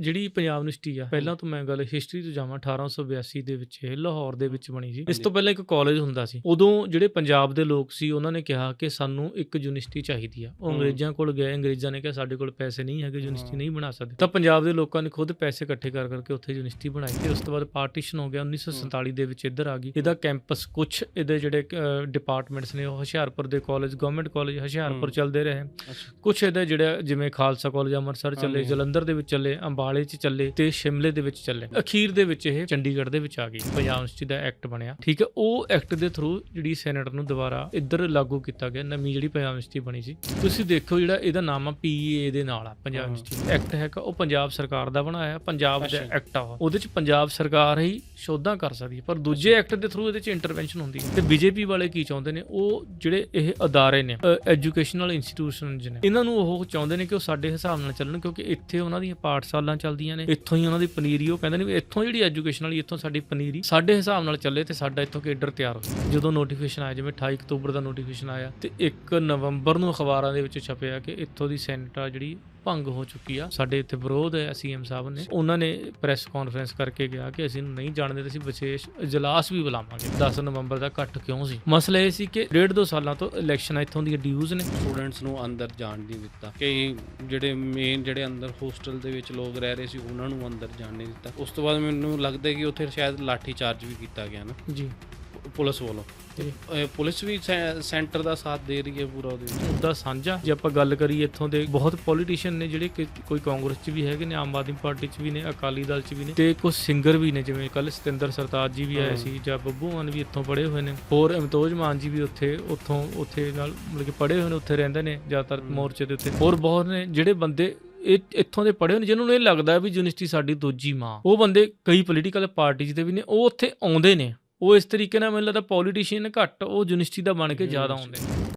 ਜਿਹੜੀ ਪੰਜਾਬ ਯੂਨੀਵਰਸਿਟੀ ਆ ਪਹਿਲਾਂ ਤੋਂ ਮੈਂ ਗੱਲ ਹਿਸਟਰੀ ਤੋਂ ਜਾਵਾਂ 1882 ਦੇ ਵਿੱਚ ਇਹ ਲਾਹੌਰ ਦੇ ਵਿੱਚ ਬਣੀ ਸੀ। ਇਸ ਤੋਂ ਪਹਿਲਾਂ ਇੱਕ ਕਾਲਜ ਹੁੰਦਾ ਸੀ। ਉਦੋਂ ਜਿਹੜੇ ਪੰਜਾਬ ਦੇ ਲੋਕ ਸੀ ਉਹਨਾਂ ਨੇ ਕਿਹਾ ਕਿ ਸਾਨੂੰ ਇੱਕ ਯੂਨੀਵਰਸਿਟੀ ਚਾਹੀਦੀ ਆ। ਉਹ। ਅੰਗਰੇਜ਼ਾਂ ਕੋਲ ਗਏ ਅੰਗਰੇਜ਼ਾਂ ਨੇ ਕਿਹਾ ਸਾਡੇ ਕੋਲ ਪੈਸੇ ਨਹੀਂ ਹੈਗੇ ਯੂਨੀਵਰਸਿਟੀ। ਨਹੀਂ ਬਣਾ ਸਕਦੇ। ਤਾਂ ਪੰਜਾਬ ਦੇ ਲੋਕਾਂ ਨੇ ਖੁਦ ਪੈਸੇ ਇਕੱਠੇ ਕਰ ਕਰਕੇ ਉੱਥੇ ਯੂਨੀਵਰਸਿਟੀ ਬਣਾਈ ਤੇ ਉਸ ਤੋਂ ਬਾਅਦ ਪਾਰਟੀਸ਼ਨ ਹੋ ਗਿਆ 1947 ਦੇ ਵਿੱਚ ਇੱਧਰ ਆ ਗਈ। ਇਹਦਾ ਕੈਂਪਸ ਕੁਝ ਇਹਦੇ ਜਿਹੜੇ ਡਿਪਾਰਟਮੈਂਟਸ ਨੇ ਉਹ ਹੁਸ਼ਿਆਰਪੁਰ ਦੇ ਕਾਲਜ ਗਵਰਨਮੈਂਟ ਕਾਲਜ ਹੁਸ਼ਿਆਰਪੁਰ। ਚੱਲਦੇ ਰਹੇ। ਕੁਛ ਇਹਦਾ ਜਿਹੜਾ ਜਿਵੇਂ ਖਾਲਸਾ ਕਾਲਜ ਅੰਮ੍ਰਿਤਸਰ ਚੱਲੇ। ਜਲੰਧਰ ਦੇ ਵਿੱਚ ਚੱਲੇ ਅੰਬਾਲੇ 'ਚ ਚੱਲੇ ਤੇ ਸ਼ਿਮਲੇ ਦੇ ਵਿੱਚ ਚੱਲੇ। ਅਖੀਰ ਦੇ ਵਿੱਚ ਇਹ ਚੰਡੀਗੜ੍ਹ ਦੇ ਵਿੱਚ ਆ ਗਈ। ਪੰਜਾਬ ਯੂਨੀਵਰਸਿਟੀ ਦਾ ਐਕਟ ਬਣਿਆ। ਠੀਕ ਹੈ ਉਹ ਐਕਟ ਦੇ ਥਰੂ ਜਿਹੜੀ ਸੈਨੇਟ ਨੂੰ ਦੁਬਾਰਾ ਇੱਧਰ ਲਾਗੂ ਕੀਤਾ ਗਿਆ ਨਵੀਂ ਜਿਹੜੀ ਪੰਜਾਬ ਯੂਨੀਵਰਸਿਟੀ ਬਣੀ ਸੀ। ਤੁਸੀਂ ਦੇਖੋ ਜਿਹੜਾ ਇਹਦਾ ਨਾਮ ਆ ਪੀਏ ਦੇ ਨਾਲ ਆ ਪੰਜਾਬ। ਯੂਨੀਵਰਸਿਟੀ ਐਕਟ ਹੈਗਾ ਉਹ ਪੰਜਾਬ ਸਰਕਾਰ ਦਾ ਬਣਾਇਆ ਪੰਜਾਬ ਦਾ। ਐਕਟ ਆ ਉਹ। ਉਹਦੇ 'ਚ ਪੰਜਾਬ ਸਰਕਾਰ ਹੀ ਸ਼ੋਧਾਂ ਕਰ ਸਕਦੀ ਹੈ ਪਰ ਦੂਜੇ ਐਕਟ ਦੇ ਥਰੂ ਇਹਦੇ 'ਚ ਇੰਟਰਵੈਂਸ਼ਨ ਹੁੰਦੀ ਹੈ। ਤੇ ਬੀਜੇਪੀ ਵਾਲੇ ਕੀ ਚਾਹੁੰਦੇ ਨੇ ਉਹ ਜਿਹੜੇ ਇਹ ਅਦਾਰੇ ਨੇ ਐਜੂਕੇਸ਼ਨਲ ਇੰਸਟੀਟਿਊਸ਼ਨਸ ਨੇ ਇਹਨਾਂ ਨੂੰ ਉਹ ਚਾਹੁੰਦੇ ਨੇ ਕਿ ਉਹ ਸਾਡੇ ਹਿਸਾਬ ਨਾਲ ਚੱਲਣ ਕਿਉਂਕਿ ਇੱਥੇ ਉਹਨਾਂ ਦੀਆਂ ਪਾਠਸ਼ਾਲਾਂ ਚੱਲਦੀਆਂ ਨੇ। ਇੱਥੋਂ ਹੀ ਉਹਨਾਂ ਦੀ ਪਨੀਰੀ, ਉਹ ਕਹਿੰਦੇ ਨੇ ਵੀ ਇੱਥੋਂ ਜਿਹੜੀ ਐਜੂਕੇਸ਼ਨ ਵਾਲੀ, ਇੱਥੋਂ ਸਾਡੀ ਪਨੀਰੀ ਸਾਡੇ ਹਿਸਾਬ ਨਾਲ ਚੱਲੇ ਤੇ ਸਾਡਾ ਇੱਥੋਂ ਕੇਡਰ ਤਿਆਰ ਹੋ ਜਦੋਂ ਨੋਟੀਫਿਕੇਸ਼ਨ ਆਇਆ, ਜਿਵੇਂ 28 ਅਕਤੂਬਰ ਦਾ ਨੋਟੀਫਿਕੇਸ਼ਨ ਆਇਆ ਤੇ 1 ਨਵੰਬਰ ਨੂੰ ਅਖਬਾਰਾਂ ਦੇ ਵਿੱਚ ਛਪਿਆ ਕਿ ਇੱਥੋਂ ਦੀ ਸੈਨੇਟ ਆ ਜਿਹੜੀ ਭੰਗ ਹੋ ਚੁੱਕੀ ਆ। ਸਾਡੇ ਇੱਥੇ ਵਿਰੋਧ ਹੈ ਸੀਐਮ ਸਾਹਿਬ ਨੇ। ਉਹਨਾਂ ਨੇ ਪ੍ਰੈਸ ਕਾਨਫਰੰਸ ਕਰਕੇ ਕਿਹਾ ਕਿ ਅਸੀਂ ਨਹੀਂ ਜਾਣਦੇ ਤੇ ਅਸੀਂ ਵਿਸ਼ੇਸ਼ ਇਜਲਾਸ ਵੀ ਬੁਲਾਵਾਂਗੇ। 10 ਨਵੰਬਰ ਦਾ ਇਕੱਠ ਕਿਉਂ ਸੀ? ਮਸਲਾ ਇਹ ਸੀ ਕਿ ਡੇਢ ਦੋ ਸਾਲਾਂ ਤੋਂ ਇਲੈਕਸ਼ਨ ਇੱਥੋਂ ਦੀਆਂ ਡਿਊਜ਼ ਨੇ। ਸਟੂਡੈਂਟਸ ਨੂੰ ਅੰਦਰ ਜਾਣ ਨਹੀਂ ਦਿੱਤਾ। ਕਈ ਜਿਹੜੇ ਮੇਨ ਜਿਹੜੇ ਅੰਦਰ ਹੋਸਟਲ ਦੇ ਵਿੱਚ ਲੋਕ ਰਹਿ ਰਹੇ ਸੀ ਉਹਨਾਂ ਨੂੰ ਅੰਦਰ ਜਾਣ ਨਹੀਂ ਦਿੱਤਾ। ਉਸ ਤੋਂ ਬਾਅਦ ਮੈਨੂੰ ਲੱਗਦਾ ਕਿ ਉੱਥੇ ਸ਼ਾਇਦ ਲਾਠੀ ਚਾਰਜ ਵੀ ਕੀਤਾ ਗਿਆ ਨਾ। ਜੀ। ਪੁਲਿਸ ਵੱਲੋਂ। ਇਹ ਪੁਲਿਸ ਵੀ ਸੈਂਟਰ ਦਾ ਸਾਥ ਦੇ ਰਹੀ ਹੈ ਪੂਰਾ ਉਹਦੇ ਮੁੱਦਾ ਸਾਂਝਾ। ਜੇ ਆਪਾਂ ਗੱਲ ਕਰੀਏ ਇੱਥੋਂ ਦੇ ਬਹੁਤ ਪੋਲੀਟੀਸ਼ੀਅਨ ਨੇ ਜਿਹੜੇ ਕੋਈ ਕਾਂਗਰਸ 'ਚ ਵੀ ਹੈਗੇ ਨੇ ਆਮ ਆਦਮੀ ਪਾਰਟੀ 'ਚ ਵੀ ਨੇ ਅਕਾਲੀ ਦਲ 'ਚ ਵੀ ਨੇ ਤੇ ਕੁਝ ਸਿੰਗਰ ਵੀ ਨੇ ਜਿਵੇਂ ਕੱਲ ਸਤਿੰਦਰ ਸਰਤਾਜ ਜੀ ਵੀ ਆਏ। ਸੀ ਜਾਂ ਬੱਬੂ ਮਾਨ ਵੀ ਇੱਥੋਂ ਪੜ੍ਹੇ ਹੋਏ ਨੇ। ਹੋਰ ਅਮਤੋਜ ਮਾਨ ਜੀ ਵੀ ਉੱਥੇ ਉੱਥੋਂ ਉੱਥੇ ਨਾਲ ਮਤਲਬ ਕਿ ਪੜ੍ਹੇ ਹੋਏ ਨੇ ਉੱਥੇ ਰਹਿੰਦੇ ਨੇ ਜ਼ਿਆਦਾਤਰ। ਮੋਰਚੇ ਦੇ ਉੱਤੇ। ਹੋਰ ਬਹੁਤ ਨੇ ਜਿਹੜੇ ਬੰਦੇ ਇਹ ਇੱਥੋਂ ਦੇ ਪੜ੍ਹੇ ਹੋਏ ਨੇ ਜਿਹਨਾਂ ਨੂੰ ਇਹ ਲੱਗਦਾ ਵੀ ਯੂਨੀਵਰਸਿਟੀ ਸਾਡੀ ਦੂਜੀ ਮਾਂ। ਉਹ ਬੰਦੇ ਕਈ ਪੋਲੀਟੀਕਲ ਪਾਰਟੀਜ਼ ਦੇ ਵੀ ਨੇ ਉਹ ਉੱਥੇ ਆਉਂਦੇ ਨੇ। ਉਹ ਇਸ ਤਰੀਕੇ ਨਾਲ ਮੈਨੂੰ ਲੱਗਦਾ ਪੋਲੀਟੀਸ਼ੀਅਨ ਘੱਟ ਉਹ ਯੂਨੀਵਰਸਿਟੀ ਦਾ ਬਣ ਕੇ ਜ਼ਿਆਦਾ ਆਉਂਦੇ ਨੇ।